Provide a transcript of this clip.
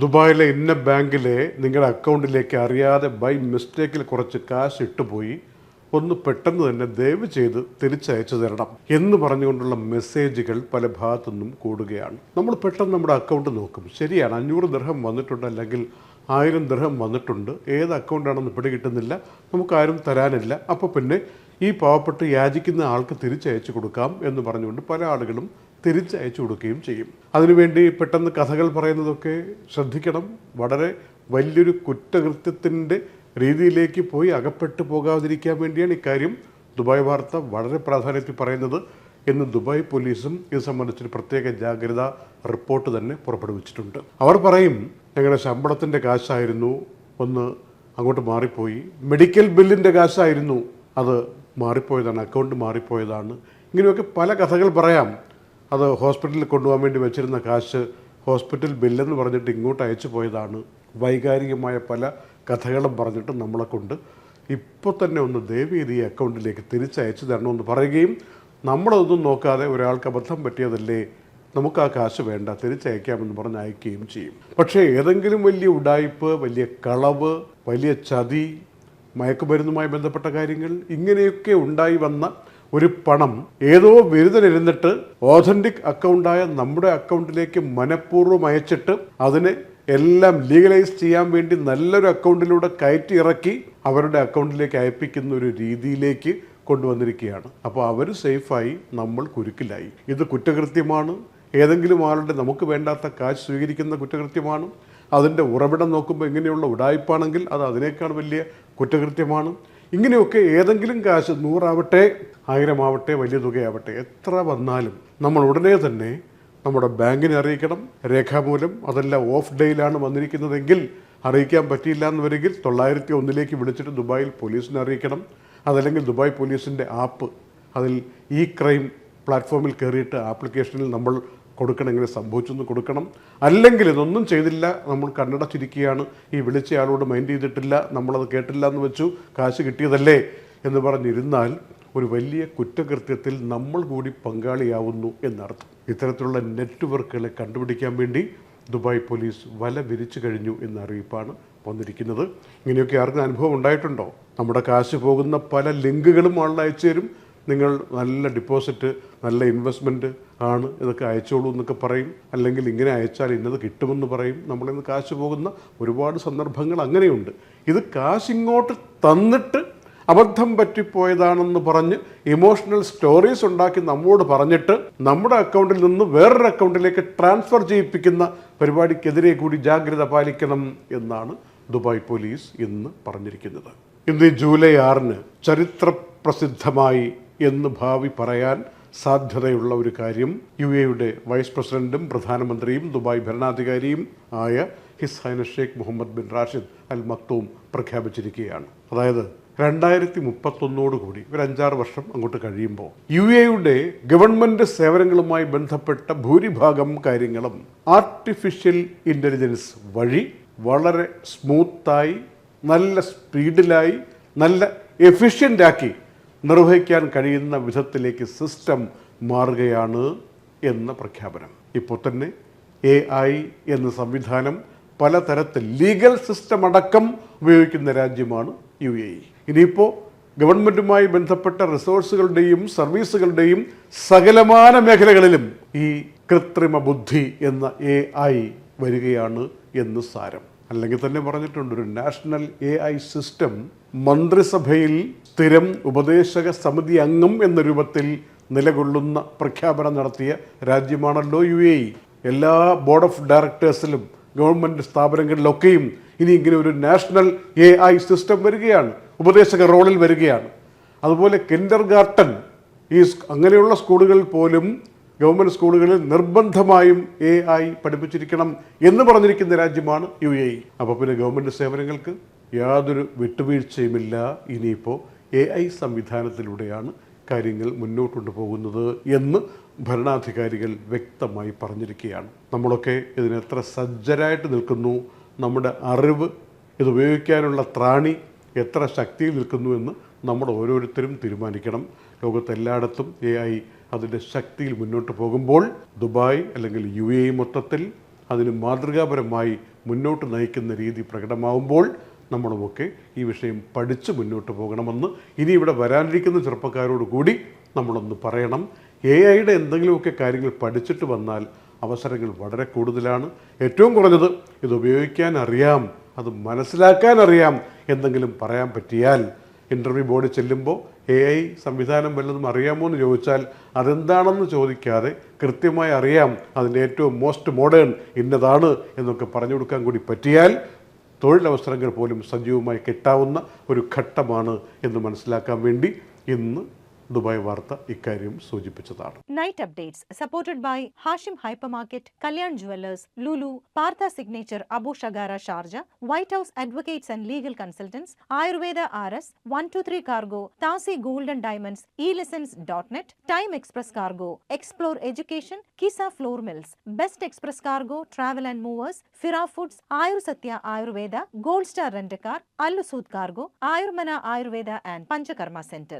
ദുബായിലെ ഇന്ന ബാങ്കിലെ നിങ്ങളുടെ അക്കൗണ്ടിലേക്ക് അറിയാതെ ബൈ മിസ്റ്റേക്കിൽ കുറച്ച് കാശ് ഇട്ടുപോയി ഒന്ന് പെട്ടെന്ന് തന്നെ ദയവ് ചെയ്ത് തിരിച്ചയച്ചു തരണം എന്ന് പറഞ്ഞുകൊണ്ടുള്ള മെസ്സേജുകൾ പല ഭാഗത്തു നിന്നും കൂടുകയാണ്. നമ്മൾ പെട്ടെന്ന് നമ്മുടെ അക്കൗണ്ട് നോക്കും. ശരിയാണ് അഞ്ഞൂറ് ദർഹം വന്നിട്ടുണ്ട് അല്ലെങ്കിൽ ആയിരം ദർഹം വന്നിട്ടുണ്ട്. ഏത് അക്കൗണ്ടാണെന്ന് പിടികിട്ടുന്നില്ല നമുക്കാരും തരാനില്ല. അപ്പോൾ പിന്നെ ഈ പാവപ്പെട്ട് യാചിക്കുന്ന ആൾക്ക് തിരിച്ചയച്ചു കൊടുക്കാം എന്ന് പറഞ്ഞുകൊണ്ട് പല ആളുകളും തിരിച്ചയച്ചു കൊടുക്കുകയും ചെയ്യും. അതിനുവേണ്ടി പെട്ടെന്ന് കഥകൾ പറയുന്നതൊക്കെ ശ്രദ്ധിക്കണം. വളരെ വലിയൊരു കുറ്റകൃത്യത്തിന്റെ രീതിയിലേക്ക് പോയി അകപ്പെട്ടു പോകാതിരിക്കാൻ വേണ്ടിയാണ് ഇക്കാര്യം ദുബായ് വാർത്ത വളരെ പ്രാധാന്യത്തിൽ പറയുന്നത്. എന്ന് ദുബായ് പോലീസും ഇത് സംബന്ധിച്ചൊരു പ്രത്യേക ജാഗ്രത റിപ്പോർട്ട് തന്നെ പുറപ്പെടുവിച്ചിട്ടുണ്ട്. അവർ പറയും ഞങ്ങളുടെ ശമ്പളത്തിന്റെ കാശായിരുന്നു. ഒന്ന് അങ്ങോട്ട് മാറിപ്പോയി. മെഡിക്കൽ ബില്ലിന്റെ കാശായിരുന്നു. അത് മാറിപ്പോയതാണ്. അക്കൗണ്ട് മാറിപ്പോയതാണ്. ഇങ്ങനെയൊക്കെ പല കഥകൾ പറയാം. അത് ഹോസ്പിറ്റലിൽ കൊണ്ടുപോകാൻ വേണ്ടി വെച്ചിരുന്ന കാശ് ഹോസ്പിറ്റൽ ബില്ലെന്ന് പറഞ്ഞിട്ട് ഇങ്ങോട്ട് അയച്ചു പോയതാണ്. വൈകാരികമായ പല കഥകളും പറഞ്ഞിട്ട് നമ്മളെ കൊണ്ട് ഇപ്പോൾ തന്നെ ഒന്ന് ദയവ് ചെയ്ത് ഈ അക്കൗണ്ടിലേക്ക് തിരിച്ചയച്ചു തരണമെന്ന് പറയുകയും നമ്മളതൊന്നും നോക്കാതെ ഒരാൾക്ക് അബദ്ധം പറ്റിയതല്ലേ നമുക്ക് ആ കാശ് വേണ്ട തിരിച്ചയക്കാമെന്ന് പറഞ്ഞ് അയക്കുകയും ചെയ്യും. പക്ഷേ ഏതെങ്കിലും വലിയ ഉടായ്പ് വലിയ കളവ് വലിയ ചതി മയക്കുമരുന്നുമായി ബന്ധപ്പെട്ട കാര്യങ്ങൾ ഇങ്ങനെയൊക്കെ ഉണ്ടായി വന്ന ഒരു പണം ഏതോ ബിരുദനിരുന്നിട്ട് ഓഥന്റിക് അക്കൗണ്ടായ നമ്മുടെ അക്കൗണ്ടിലേക്ക് മനഃപൂർവം അയച്ചിട്ട് അതിനെ എല്ലാം ലീഗലൈസ് ചെയ്യാൻ വേണ്ടി നല്ലൊരു അക്കൗണ്ടിലൂടെ കയറ്റി ഇറക്കി അവരുടെ അക്കൗണ്ടിലേക്ക് അയപ്പിക്കുന്ന ഒരു രീതിയിലേക്ക് കൊണ്ടുവന്നിരിക്കുകയാണ്. അപ്പോൾ അവർ സേഫായി നമ്മൾ കുരുക്കിലായി. ഇത് കുറ്റകൃത്യമാണ്. ഏതെങ്കിലും ആളുടെ നമുക്ക് വേണ്ടാത്ത കാശ് സ്വീകരിക്കുന്ന കുറ്റകൃത്യമാണ്. അതിന്റെ ഉറവിടം നോക്കുമ്പോൾ ഇങ്ങനെയുള്ള ഉടായ്പാണെങ്കിൽ അത് അതിനേക്കാൾ വലിയ കുറ്റകൃത്യമാണ്. ഇങ്ങനെയൊക്കെ ഏതെങ്കിലും കാശ് നൂറാവട്ടെ ആയിരമാവട്ടെ വലിയ തുകയാവട്ടെ എത്ര വന്നാലും നമ്മൾ ഉടനെ തന്നെ നമ്മുടെ ബാങ്കിനെ അറിയിക്കണം. രേഖാമൂലം അതെല്ലാം ഓഫ് ഡേയിലാണ് വന്നിരിക്കുന്നതെങ്കിൽ അറിയിക്കാൻ പറ്റിയില്ല എന്ന് വരികിൽ തൊള്ളായിരത്തി ഒന്നിലേക്ക് വിളിച്ചിട്ട് ദുബായിൽ പോലീസിനെ അറിയിക്കണം. അതല്ലെങ്കിൽ ദുബായ് പോലീസിന്റെ ആപ്പ് അതിൽ ഈ ക്രൈം പ്ലാറ്റ്ഫോമിൽ കയറിയിട്ട് ആപ്ലിക്കേഷനിൽ നമ്മൾ കൊടുക്കണം ഇങ്ങനെ സംഭവിച്ചെന്ന് കൊടുക്കണം. അല്ലെങ്കിൽ ഇതൊന്നും ചെയ്തില്ല. നമ്മൾ കണ്ണടച്ചിരിക്കുകയാണ് ഈ വിളിച്ചയാളോട് മൈൻഡ് ചെയ്തിട്ടില്ല. നമ്മളത് കേട്ടില്ല എന്ന് വെച്ചു കാശ് കിട്ടിയതല്ലേ എന്ന് പറഞ്ഞിരുന്നാൽ ഒരു വലിയ കുറ്റകൃത്യത്തിൽ നമ്മൾ കൂടി പങ്കാളിയാവുന്നു എന്നർത്ഥം. ഇത്തരത്തിലുള്ള നെറ്റ്വർക്കുകളെ കണ്ടുപിടിക്കാൻ വേണ്ടി ദുബായ് പോലീസ് വല വിരിച്ചു കഴിഞ്ഞു എന്ന അറിയിപ്പാണ് വന്നിരിക്കുന്നത്. ഇങ്ങനെയൊക്കെ ആർക്കും അനുഭവം ഉണ്ടായിട്ടുണ്ടോ? നമ്മുടെ കാശ് പോകുന്ന പല ലിങ്കുകളും ആളുകൾ അയച്ചു തരും. നിങ്ങൾ നല്ല ഡിപ്പോസിറ്റ് നല്ല ഇൻവെസ്റ്റ്മെന്റ് ആണ് ഇതൊക്കെ അയച്ചോളൂ എന്നൊക്കെ പറയും. അല്ലെങ്കിൽ ഇങ്ങനെ അയച്ചാൽ ഇന്നത് കിട്ടുമെന്ന് പറയും. നമ്മളിന്ന് കാശ് പോകുന്ന ഒരുപാട് സന്ദർഭങ്ങൾ അങ്ങനെയുണ്ട്. ഇത് കാശിങ്ങോട്ട് തന്നിട്ട് അബദ്ധം പറ്റിപ്പോയതാണെന്ന് പറഞ്ഞ് ഇമോഷണൽ സ്റ്റോറീസ് ഉണ്ടാക്കി നമ്മോട് പറഞ്ഞിട്ട് നമ്മുടെ അക്കൗണ്ടിൽ നിന്ന് വേറൊരു അക്കൗണ്ടിലേക്ക് ട്രാൻസ്ഫർ ചെയ്യിപ്പിക്കുന്ന പരിപാടിക്കെതിരെ കൂടി ജാഗ്രത പാലിക്കണം എന്നാണ് ദുബായ് പോലീസ് ഇന്ന് പറഞ്ഞിരിക്കുന്നത്. ഇന്ന് ജൂലൈ ആറിന് ചരിത്ര പ്രസിദ്ധമായി എന്ന് ഭാവി പറയാൻ സാധ്യതയുള്ള ഒരു കാര്യം യു എയുടെ വൈസ് പ്രസിഡന്റും പ്രധാനമന്ത്രിയും ദുബായ് ഭരണാധികാരിയും ആയ his highness Sheikh Mohammed bin Rashid Al Maktoum പ്രഖ്യാപിച്ചിരിക്കുകയാണ്. അതായത് രണ്ടായിരത്തി മുപ്പത്തൊന്നോടുകൂടി ഒരു അഞ്ചാറ് വർഷം അങ്ങോട്ട് കഴിയുമ്പോൾ യു എയുടെ ഗവൺമെന്റ് സേവനങ്ങളുമായി ബന്ധപ്പെട്ട ഭൂരിഭാഗം കാര്യങ്ങളും ആർട്ടിഫിഷ്യൽ ഇന്റലിജൻസ് വഴി വളരെ സ്മൂത്തായി നല്ല സ്പീഡിലായി നല്ല എഫിഷ്യന്റാക്കി നിർവഹിക്കാൻ കഴിയുന്ന വിധത്തിലേക്ക് സിസ്റ്റം മാറുകയാണ് എന്ന പ്രഖ്യാപനം. ഇപ്പോൾ തന്നെ എ ഐ എന്ന സംവിധാനം പലതരത്തിൽ ലീഗൽ സിസ്റ്റം അടക്കം ഉപയോഗിക്കുന്ന രാജ്യമാണ് യു എ ഇ. ഇനിയിപ്പോൾ ഗവൺമെന്റുമായി ബന്ധപ്പെട്ട റിസോഴ്സുകളുടെയും സർവീസുകളുടെയും സകലമാന മേഖലകളിലും ഈ കൃത്രിമ ബുദ്ധി എന്ന എ വരികയാണ് എന്ന് സാരം. അല്ലെങ്കിൽ തന്നെ പറഞ്ഞിട്ടുണ്ട് ഒരു നാഷണൽ എ ഐ സിസ്റ്റം മന്ത്രിസഭയിൽ സ്ഥിരം ഉപദേശക സമിതി അംഗം എന്ന രൂപത്തിൽ നിലകൊള്ളുന്ന പ്രഖ്യാപനം നടത്തിയ രാജ്യമാണല്ലോ യു എ എല്ലാ ബോർഡ് ഓഫ് ഡയറക്ടേഴ്സിലും ഗവൺമെന്റ് സ്ഥാപനങ്ങളിലൊക്കെയും ഇനി ഇങ്ങനെ ഒരു നാഷണൽ എ ഐ സിസ്റ്റം വരികയാണ് ഉപദേശക റോളിൽ വരികയാണ്. അതുപോലെ കിൻഡർ ഗാർട്ടൻ ഈ അങ്ങനെയുള്ള സ്കൂളുകളിൽ പോലും ഗവൺമെന്റ് സ്കൂളുകളിൽ നിർബന്ധമായും എ ഐ പഠിപ്പിച്ചിരിക്കണം എന്ന് പറഞ്ഞിരിക്കുന്ന രാജ്യമാണ് യു എ ഇ. അപ്പോൾ പിന്നെ ഗവൺമെന്റ് സേവനങ്ങൾക്ക് യാതൊരു വിട്ടുവീഴ്ചയുമില്ല. ഇനിയിപ്പോൾ എ ഐ സംവിധാനത്തിലൂടെയാണ് കാര്യങ്ങൾ മുന്നോട്ട് പോകുന്നത് എന്ന് ഭരണാധികാരികൾ വ്യക്തമായി പറഞ്ഞിരിക്കുകയാണ്. നമ്മളൊക്കെ ഇതിന് എത്ര സജ്ജരായിട്ട് നിൽക്കുന്നു നമ്മുടെ അറിവ് ഇത് ഉപയോഗിക്കാനുള്ള ത്രാണി എത്ര ശക്തിയിൽ നിൽക്കുന്നു എന്ന് നമ്മൾ ഓരോരുത്തരും തീരുമാനിക്കണം. ലോകത്തെല്ലായിടത്തും എ ഐ അതിന്റെ ശക്തിയിൽ മുന്നോട്ട് പോകുമ്പോൾ ദുബായ് അല്ലെങ്കിൽ യു എ മൊത്തത്തിൽ അതിന് മാതൃകാപരമായി മുന്നോട്ട് നയിക്കുന്ന രീതി പ്രകടമാവുമ്പോൾ നമ്മളുമൊക്കെ ഈ വിഷയം പഠിച്ച് മുന്നോട്ട് പോകണമെന്ന് ഇനി ഇവിടെ വരാനിരിക്കുന്ന ചെറുപ്പക്കാരോട് കൂടി നമ്മളൊന്ന് പറയണം. എ ഐയുടെ എന്തെങ്കിലുമൊക്കെ കാര്യങ്ങൾ പഠിച്ചിട്ട് വന്നാൽ അവസരങ്ങൾ വളരെ കൂടുതലാണ്. ഏറ്റവും കുറഞ്ഞത് ഇത് ഉപയോഗിക്കാൻ അറിയാം അത് മനസ്സിലാക്കാൻ അറിയാം എന്തെങ്കിലും പറയാൻ പറ്റിയാൽ ഇന്റർവ്യൂ ബോർഡിൽ ചെല്ലുമ്പോൾ എ ഐ സംവിധാനം വല്ലതും അറിയാമോ എന്ന് ചോദിച്ചാൽ അതെന്താണെന്ന് ചോദിക്കാതെ കൃത്യമായി അറിയാം. അതിന്റെ ഏറ്റവും മോസ്റ്റ് മോഡേൺ ഇന്നതാണ് എന്നൊക്കെ പറഞ്ഞു കൊടുക്കാൻ കൂടി പറ്റിയാൽ തൊഴിലവസരങ്ങൾ പോലും സജീവമായി കിട്ടാവുന്ന ഒരു ഘട്ടമാണ് എന്ന് മനസ്സിലാക്കാൻ വേണ്ടി ഇന്ന് ദുബായ് വാർത്ത ഇക്കാര്യം സൂചിപ്പിച്ചതാണ്. Night updates supported by Hashim hypermarket Kalyan jewellers Lulu Partha signature Abu ഷഗാര Sharjah white house advocates and legal consultants Ayurveda R S one two three cargo താസി golden diamonds E lessons dot net time express cargo explore education Qissa flour mills best express cargo travel and movers ഫിറാ foods Ayur Satya Ayurveda gold star rent car അല്ലുസൂത് cargo Ayurmana Ayurveda and panchakarma centre